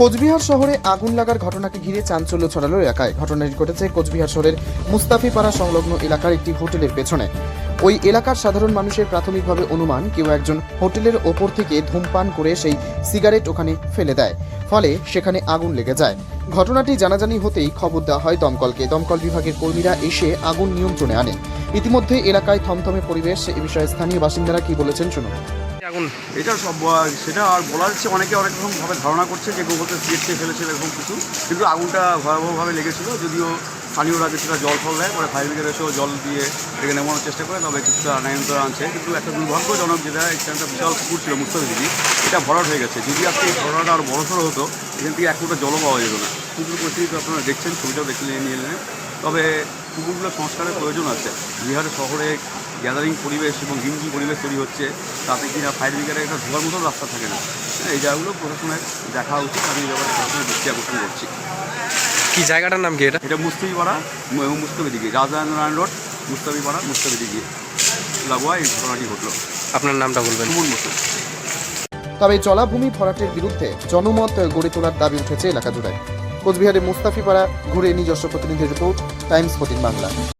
কোচবিহার শহরে আগুন লাগার ঘটনাকে ঘিরে চাঞ্চল্য ছড়ালো এলাকায়। ঘটনাটি ঘটেছে কোচবিহার শহরের মুস্তাফিপাড়া সংলগ্ন এলাকার একটি হোটেলের পেছনে। ওই এলাকার সাধারণ মানুষের প্রাথমিকভাবে অনুমান, কেউ একজন হোটেলের ওপর থেকে ধূমপান করে সেই সিগারেট ওখানে ফেলে দেয়। ফলে সেখানে আগুন লেগে যায়। ঘটনাটি জানাজানি হতেই খবর দেওয়া হয় দমকলকে। দমকল বিভাগের কর্মীরা এসে আগুন নিয়ন্ত্রণে আনে। ইতিমধ্যে এলাকায় থমথমে পরিবেশ, এ বিষয়ে স্থানীয় বাসিন্দারা কি বলেছেন শুনুন। আগুন। এটা সব সেটা আর বলা যাচ্ছে অনেকে অনেক রকমভাবে ধারণা করছে যে গোবরকে সিট খেয়ে ফেলেছে এরকম কিছু। কিন্তু আগুনটা ভয়াবহভাবে লেগেছিল, যদিও স্থানীয়রা কিছুটা জল ফল দেয় পরে ফায়ার ব্রিগেড এসেও জল দিয়ে এটাকে নেমানোর চেষ্টা করে, তবে কিছুটা নিয়ন্ত্রণ আনছে। কিন্তু একটা দুর্ভাগ্যজনক যেটা এখানটা বিশাল পুকুর ছিল মুস্তাফিদি এটা ভরাট হয়ে গেছে। যদি এই ভরাটা আর বড়সড় হতো, এখান থেকে এক ফুটা জলও পাওয়া যেত না। পুকুর পরিস্থিতি আপনারা দেখছেন, ছবিটাও দেখলে নিয়ে এলেন তবে পুকুরগুলো সংস্কারের প্রয়োজন আছে। বিহারের শহরে গ্যাদারিং পরিবেশ এবং হিমজি পরিবেশ তৈরি হচ্ছে। তাতে কিনা ফায়ার ব্রিগেডের একটা ঢোকার মতো রাস্তা থাকে না। হ্যাঁ, এই জায়গাগুলো প্রশাসনের দেখা উচিত। আমি এই ব্যাপারে প্রশাসনের দৃষ্টি আকর্ষণ করছি। কি জায়গাটার নাম কি এটা? এটা মুস্তাফিপাড়া এবং মুস্তাফি দিকে রাজনারায়ণ রোড মুস্তাফিপাড়া মুস্তাফি দিকে লাগোয়া এই ঘটনাটি ঘটলো। আপনার নামটা বলবেন। সুমন মুস্তাফি তবে জলাভূমি ভরাটের বিরুদ্ধে জনমত গড়ে তোলার দাবি উঠেছে এলাকা জুড়ে। কোচবিহারের মুস্তাফিপাড়া ঘুরে নিজস্ব প্রতিনিধির রিপোর্ট। Times fourteen Bangla.